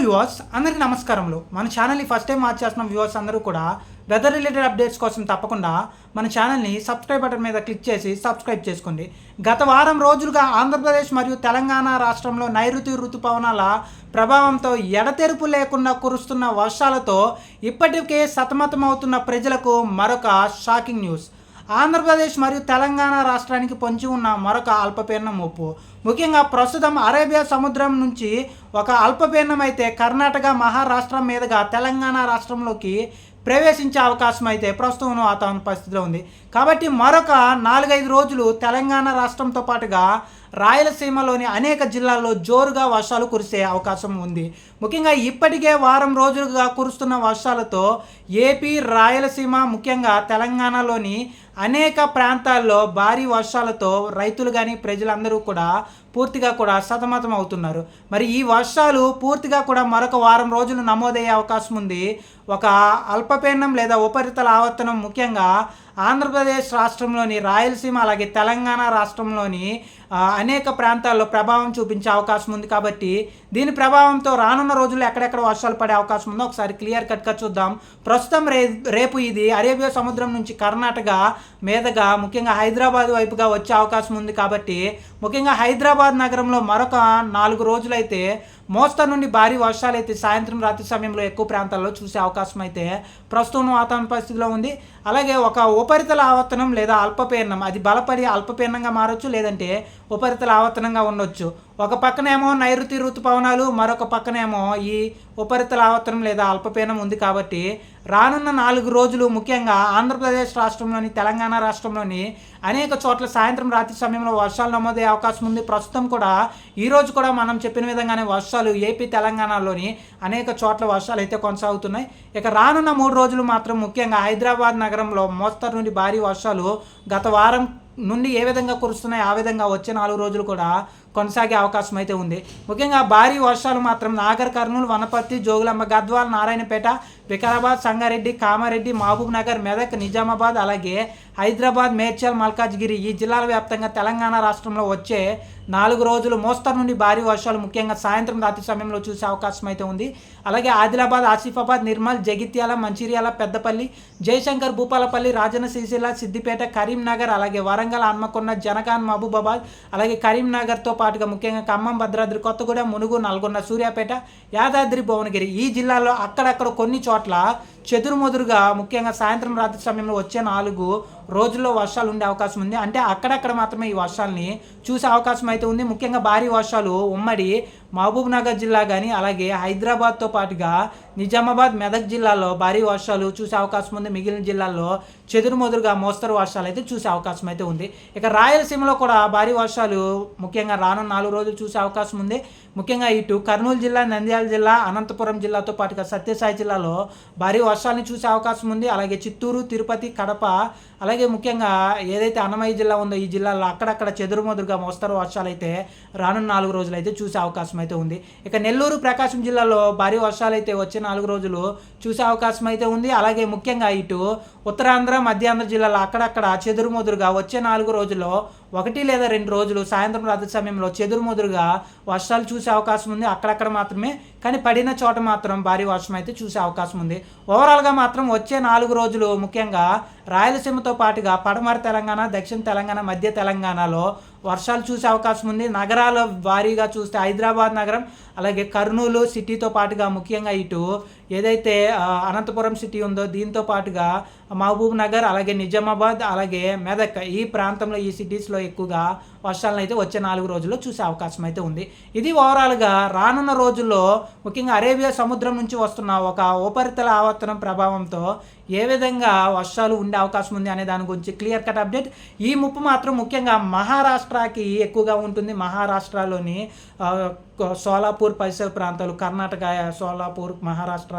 Viewers అందరికీ నమస్కారములు. మన ఛానల్ని ఫస్ట్ టైం వాచ్ చేస్తున్న వ్యూవర్స్ అందరూ కూడా వెదర్ రిలేటెడ్ అప్డేట్స్ కోసం తప్పకుండా మన ఛానల్ని సబ్స్క్రైబ్ బటన్ మీద క్లిక్ చేసి సబ్స్క్రైబ్ చేసుకోండి. గత వారం రోజులుగా ఆంధ్రప్రదేశ్ మరియు తెలంగాణ రాష్ట్రంలో నైరుతి ఋతుపవనాల ప్రభావంతో ఎడతెరుపు లేకుండా కురుస్తున్న వర్షాలతో ఇప్పటికే సతమతమవుతున్న ప్రజలకు మరొక షాకింగ్ న్యూస్ ఆంధ్రప్రదేశ్ మరియు తెలంగాణ రాష్ట్రానికి పొంచి ఉన్న మరొక అల్పపీడనం ముప్పు ముఖ్యంగా ప్రస్తుతం అరేబియా సముద్రం నుంచి ఒక అల్పపీడనం అయితే కర్ణాటక మహారాష్ట్ర మీదుగా తెలంగాణ రాష్ట్రంలోకి ప్రవేశించే అవకాశం అయితే ప్రస్తుతం వాతావరణ పరిస్థితిలో ఉంది. కాబట్టి మరొక నాలుగైదు రోజులు తెలంగాణ రాష్ట్రంతో పాటుగా రాయలసీమలోని అనేక జిల్లాల్లో జోరుగా వర్షాలు కురిసే అవకాశం ఉంది. ముఖ్యంగా ఇప్పటికే వారం రోజులుగా కురుస్తున్న వర్షాలతో ఏపీ రాయలసీమ ముఖ్యంగా తెలంగాణలోని అనేక ప్రాంతాల్లో భారీ వర్షాలతో రైతులు కానీ ప్రజలందరూ కూడా పూర్తిగా కూడా సతమతం అవుతున్నారు. మరి ఈ వర్షాలు పూర్తిగా కూడా మరొక వారం రోజులు నమోదయ్యే అవకాశం ఉంది. ఒక అల్పపీడనం లేదా ఉపరితల ఆవర్తనం ముఖ్యంగా ఆంధ్రప్రదేశ్ రాష్ట్రంలోని రాయలసీమ అలాగే తెలంగాణ రాష్ట్రంలోని అనేక ప్రాంతాల్లో ప్రభావం చూపించే అవకాశం ఉంది కాబట్టి దీని ప్రభావంతో రానున్న రోజుల్లో ఎక్కడెక్కడ వర్షాలు పడే అవకాశం ఉందో ఒకసారి క్లియర్ కట్గా చూద్దాం. ప్రస్తుతం రే రేపు ఇది అరేబియా సముద్రం నుంచి కర్ణాటక మీదుగా ముఖ్యంగా హైదరాబాద్ వైపుగా వచ్చే అవకాశం ఉంది కాబట్టి ముఖ్యంగా హైదరాబాద్ నగరంలో మరొక నాలుగు రోజులైతే మోస్తరు నుండి భారీ వర్షాలు అయితే సాయంత్రం రాత్రి సమయంలో ఎక్కువ ప్రాంతాల్లో చూసే అవకాశం అయితే ప్రస్తుతం వాతావరణ పరిస్థితిలో ఉంది. అలాగే ఒక ఉపరితల ఆవర్తనం లేదా అల్పపీడనం అది బలపడి అల్పపీడనంగా మారొచ్చు లేదంటే ఉపరితల ఆవర్తనంగా ఉండొచ్చు. ఒక పక్కనేమో నైరుతి ఋతుపవనాలు మరొక పక్కనేమో ఈ ఉపరితల ఆవర్తనం లేదా అల్పపీనం ఉంది కాబట్టి రానున్న నాలుగు రోజులు ముఖ్యంగా ఆంధ్రప్రదేశ్ రాష్ట్రంలోని తెలంగాణ రాష్ట్రంలోని అనేక చోట్ల సాయంత్రం రాత్రి సమయంలో వర్షాలు నమోదే అవకాశం ఉంది. ప్రస్తుతం కూడా ఈ రోజు కూడా మనం చెప్పిన విధంగానే వర్షాలు ఏపీ తెలంగాణలోని అనేక చోట్ల వర్షాలు అయితే కొనసాగుతున్నాయి. ఇక రానున్న మూడు రోజులు మాత్రం ముఖ్యంగా హైదరాబాద్ నగరంలో మోస్తరు నుండి భారీ వర్షాలు గత వారం నుండి ఏ విధంగా కురుస్తున్నాయి ఆ విధంగా వచ్చే నాలుగు రోజులు కూడా కొనసాగే అవకాశం అయితే ఉంది. ముఖ్యంగా భారీ వర్షాలు మాత్రం నాగర్ కర్నూలు వనపర్తి జోగులమ్మ గద్వాల్ నారాయణపేట వికారాబాద్ సంగారెడ్డి కామారెడ్డి మహబూబ్ నగర్ మెదక్ నిజామాబాద్ అలాగే హైదరాబాద్ మేడ్చల్ మల్కాజ్గిరి ఈ జిల్లాల వ్యాప్తంగా తెలంగాణ రాష్ట్రంలో వచ్చే నాలుగు రోజులు మోస్తరు నుండి భారీ వర్షాలు ముఖ్యంగా సాయంత్రం రాత్రి సమయంలో చూసే అవకాశం అయితే ఉంది. అలాగే ఆదిలాబాద్ ఆసిఫాబాద్ నిర్మల్ జగిత్యాల మంచిర్యాల పెద్దపల్లి జయశంకర్ భూపాలపల్లి రాజన్న సిరిసిల్ల సిద్దిపేట కరీంనగర్ అలాగే వరంగల్ హన్మకొండ జనగాన్ మహబూబాబాద్ అలాగే కరీంనగర్తో పాటుగా ముఖ్యంగా ఖమ్మం భద్రాద్రి కొత్తగూడెం మునుగు నల్గొండ సూర్యాపేట యాదాద్రి భువనగిరి ఈ జిల్లాలో అక్కడక్కడ కొన్ని చోట్ల చెదురుమదురుగా ముఖ్యంగా సాయంత్రం రాత్రి సమయంలో వచ్చే నాలుగు రోజుల్లో వర్షాలు ఉండే అవకాశం ఉంది. అంటే అక్కడక్కడ మాత్రమే ఈ వర్షాలని చూసే అవకాశం అయితే ఉంది. ముఖ్యంగా భారీ వర్షాలు ఉమ్మడి మహబూబ్ నగర్ జిల్లా కానీ అలాగే హైదరాబాద్తో పాటుగా నిజామాబాద్ మెదక్ జిల్లాలో భారీ వర్షాలు చూసే అవకాశం ఉంది. మిగిలిన జిల్లాల్లో చెదురుమదురుగా మోస్తరు వర్షాలు అయితే చూసే అవకాశం అయితే ఉంది. ఇక రాయలసీమలో కూడా భారీ వర్షాలు ముఖ్యంగా రానున్న నాలుగు రోజులు చూసే అవకాశం ఉంది. ముఖ్యంగా ఇటు కర్నూలు జిల్లా నంద్యాల జిల్లా అనంతపురం జిల్లాతో పాటుగా సత్యసాయి జిల్లాలో భారీ వర్షాన్ని చూసే అవకాశం ఉంది. అలాగే చిత్తూరు తిరుపతి కడప అలాగే ముఖ్యంగా ఏదైతే అన్నమయ్య జిల్లా ఉందో ఈ జిల్లాలో అక్కడక్కడ చెదురుమదురుగా మోస్తరు వర్షాలు అయితే రానున్న నాలుగు రోజులు అయితే చూసే అవకాశం అయితే ఉంది. ఇక నెల్లూరు ప్రకాశం జిల్లాలో భారీ వర్షాలు అయితే వచ్చే నాలుగు రోజులు చూసే అవకాశం అయితే ఉంది. అలాగే ముఖ్యంగా ఇటు ఉత్తరాంధ్ర మధ్యాంధ్ర జిల్లాలో అక్కడక్కడ చెదురుమదురుగా వచ్చే నాలుగు రోజుల్లో ఒకటి లేదా రెండు రోజులు సాయంత్రం రాత్రి సమయంలో చెదురుమదురుగా వర్షాలు చూసే అవకాశం ఉంది. అక్కడక్కడ మాత్రమే. కానీ పడిన చోట మాత్రం భారీ వర్షం అయితే చూసే అవకాశం ఉంది. ఓవరాల్గా మాత్రం వచ్చే నాలుగు రోజులు ముఖ్యంగా రాయలసీమతో పాటుగా పడమర తెలంగాణ దక్షిణ తెలంగాణ మధ్య తెలంగాణలో వర్షాలు చూసే అవకాశం ఉంది. నగరాల వారీగా చూస్తే హైదరాబాద్ నగరం అలాగే కర్నూలు సిటీతో పాటుగా ముఖ్యంగా ఇటు ఏదైతే అనంతపురం సిటీ ఉందో దీంతో పాటుగా మహబూబ్ నగర్ అలాగే నిజామాబాద్ అలాగే మెదక్ ఈ ప్రాంతంలో ఈ సిటీస్లో ఎక్కువగా వర్షాలను అయితే వచ్చే నాలుగు రోజుల్లో చూసే అవకాశం అయితే ఉంది. ఇది ఓవరాల్గా రానున్న రోజుల్లో ముఖ్యంగా అరేబియా సముద్రం నుంచి వస్తున్న ఒక ఉపరితల ఆవర్తనం ప్రభావంతో ఏ విధంగా వర్షాలు ఉండే అవకాశం ఉంది అనే దాని గురించి క్లియర్ కట్ అప్డేట్. ఈ ముప్పు మాత్రం ముఖ్యంగా మహారాష్ట్రకి ఎక్కువగా ఉంటుంది. మహారాష్ట్రలోని సోలాపూర్ పరిసర ప్రాంతాలు కర్ణాటక సోలాపూర్ మహారాష్ట్ర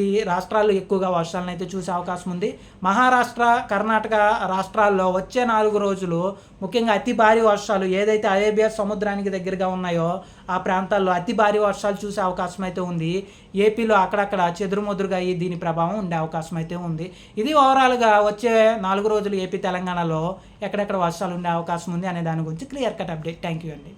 ఈ రాష్ట్రాల్లో ఎక్కువగా వర్షాలను అయితే చూసే అవకాశం ఉంది. మహారాష్ట్ర కర్ణాటక రాష్ట్రాల్లో వచ్చే నాలుగు రోజులు ముఖ్యంగా అతి భారీ వర్షాలు ఏదైతే అరేబియా సముద్రానికి దగ్గరగా ఉన్నాయో ఆ ప్రాంతాల్లో అతి భారీ వర్షాలు చూసే అవకాశం అయితే ఉంది. ఏపీలో అక్కడక్కడ చెదురుమదురుగా ఈ దీని ప్రభావం ఉండే అవకాశం అయితే ఉంది. ఇది ఓవరాల్గా వచ్చే నాలుగు రోజులు ఏపీ తెలంగాణలో ఎక్కడెక్కడ వర్షాలు ఉండే అవకాశం ఉంది అనే దాని గురించి clear cut update. Thank you అండి.